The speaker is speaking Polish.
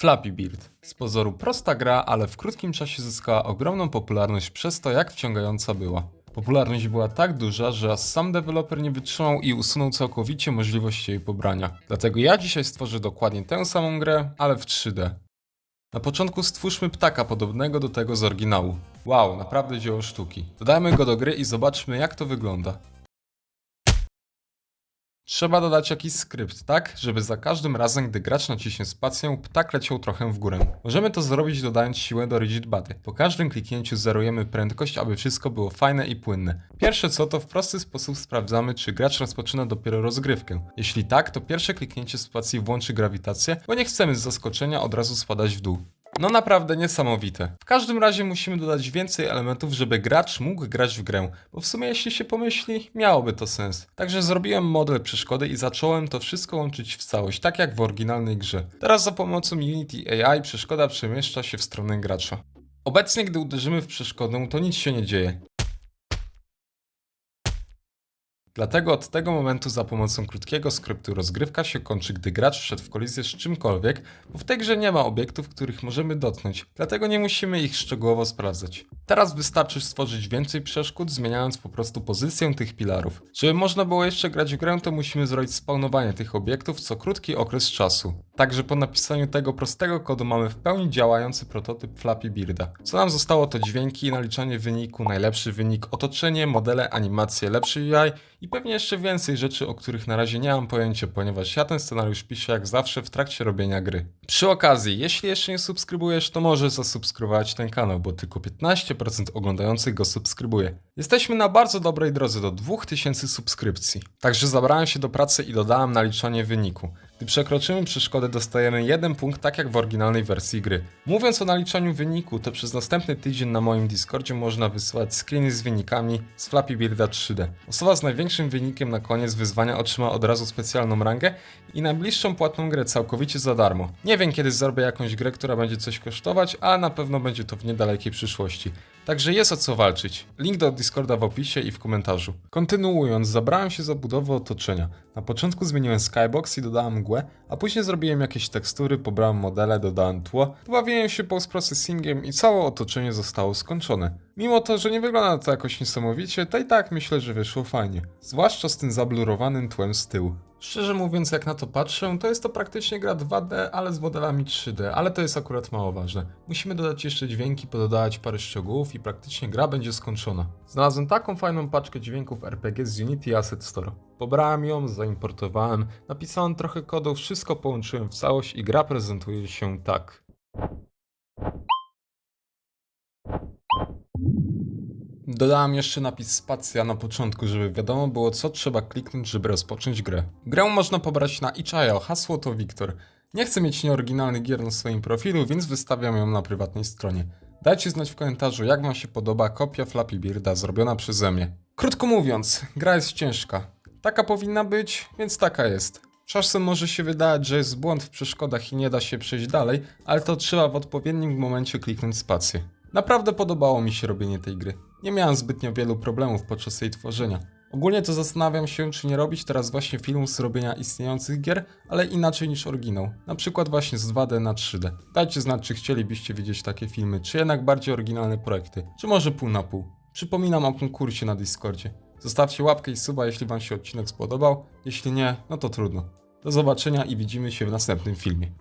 Flappy Bird. Z pozoru prosta gra, ale w krótkim czasie zyskała ogromną popularność przez to, jak wciągająca była. Popularność była tak duża, że sam deweloper nie wytrzymał i usunął całkowicie możliwość jej pobrania. Dlatego ja dzisiaj stworzę dokładnie tę samą grę, ale w 3D. Na początku stwórzmy ptaka podobnego do tego z oryginału. Wow, naprawdę dzieło sztuki. Dodajmy go do gry i zobaczmy jak to wygląda. Trzeba dodać jakiś skrypt, tak? Żeby za każdym razem, gdy gracz naciśnie spację, ptak leciał trochę w górę. Możemy to zrobić dodając siłę do rigid body. Po każdym kliknięciu zerujemy prędkość, aby wszystko było fajne i płynne. Pierwsze co, to w prosty sposób sprawdzamy, czy gracz rozpoczyna dopiero rozgrywkę. Jeśli tak, to pierwsze kliknięcie spacji włączy grawitację, bo nie chcemy z zaskoczenia od razu spadać w dół. No naprawdę niesamowite. W każdym razie musimy dodać więcej elementów, żeby gracz mógł grać w grę, bo w sumie jeśli się pomyśli, miałoby to sens. Także zrobiłem model przeszkody i zacząłem to wszystko łączyć w całość, tak jak w oryginalnej grze. Teraz za pomocą Unity AI przeszkoda przemieszcza się w stronę gracza. Obecnie, gdy uderzymy w przeszkodę, to nic się nie dzieje. Dlatego od tego momentu za pomocą krótkiego skryptu rozgrywka się kończy, gdy gracz wszedł w kolizję z czymkolwiek, bo w tej grze nie ma obiektów, których możemy dotknąć, dlatego nie musimy ich szczegółowo sprawdzać. Teraz wystarczy stworzyć więcej przeszkód, zmieniając po prostu pozycję tych pilarów. Żeby można było jeszcze grać w grę, to musimy zrobić spawnowanie tych obiektów co krótki okres czasu. Także po napisaniu tego prostego kodu mamy w pełni działający prototyp Flappy Birda. Co nam zostało to dźwięki, naliczanie wyniku, najlepszy wynik, otoczenie, modele, animacje, lepszy UI i pewnie jeszcze więcej rzeczy, o których na razie nie mam pojęcia, ponieważ ja ten scenariusz piszę jak zawsze w trakcie robienia gry. Przy okazji, jeśli jeszcze nie subskrybujesz, to możesz zasubskrybować ten kanał, bo tylko 15% oglądających go subskrybuje. Jesteśmy na bardzo dobrej drodze do 2000 subskrypcji. Także zabrałem się do pracy i dodałem naliczanie wyniku. Gdy przekroczymy przeszkodę, dostajemy jeden punkt, tak jak w oryginalnej wersji gry. Mówiąc o naliczaniu wyniku, to przez następny tydzień na moim Discordzie można wysyłać screeny z wynikami z Flappy Birda 3D. Osoba z największym wynikiem na koniec wyzwania otrzyma od razu specjalną rangę i najbliższą płatną grę całkowicie za darmo. Nie wiem kiedy zrobię jakąś grę, która będzie coś kosztować, ale na pewno będzie to w niedalekiej przyszłości. Także jest o co walczyć. Link do Discorda w opisie i w komentarzu. Kontynuując, zabrałem się za budowę otoczenia. Na początku zmieniłem skybox i dodałem mgłę, a później zrobiłem jakieś tekstury, pobrałem modele, dodałem tło, pobawiłem się post-processingiem i całe otoczenie zostało skończone. Mimo to, że nie wygląda to jakoś niesamowicie, to i tak myślę, że wyszło fajnie. Zwłaszcza z tym zablurowanym tłem z tyłu. Szczerze mówiąc, jak na to patrzę, to jest to praktycznie gra 2D, ale z modelami 3D, ale to jest akurat mało ważne. Musimy dodać jeszcze dźwięki, pododawać parę szczegółów i praktycznie gra będzie skończona. Znalazłem taką fajną paczkę dźwięków RPG z Unity Asset Store. Pobrałem ją, zaimportowałem, napisałem trochę kodu, wszystko połączyłem w całość i gra prezentuje się tak. Dodałem jeszcze napis spacja na początku, żeby wiadomo było co trzeba kliknąć, żeby rozpocząć grę. Grę można pobrać na itch.io, hasło to Wiktor. Nie chcę mieć nieoryginalnych gier na swoim profilu, więc wystawiam ją na prywatnej stronie. Dajcie znać w komentarzu jak wam się podoba kopia Flappy Birda zrobiona przeze mnie. Krótko mówiąc, gra jest ciężka. Taka powinna być, więc taka jest. Czasem może się wydawać, że jest błąd w przeszkodach i nie da się przejść dalej, ale to trzeba w odpowiednim momencie kliknąć spację. Naprawdę podobało mi się robienie tej gry. Nie miałem zbytnio wielu problemów podczas jej tworzenia. Ogólnie to zastanawiam się, czy nie robić teraz właśnie filmu z robienia istniejących gier, ale inaczej niż oryginał. Na przykład właśnie z 2D na 3D. Dajcie znać, czy chcielibyście widzieć takie filmy, czy jednak bardziej oryginalne projekty, czy może pół na pół. Przypominam o konkursie na Discordzie. Zostawcie łapkę i suba, jeśli wam się odcinek spodobał. Jeśli nie, no to trudno. Do zobaczenia i widzimy się w następnym filmie.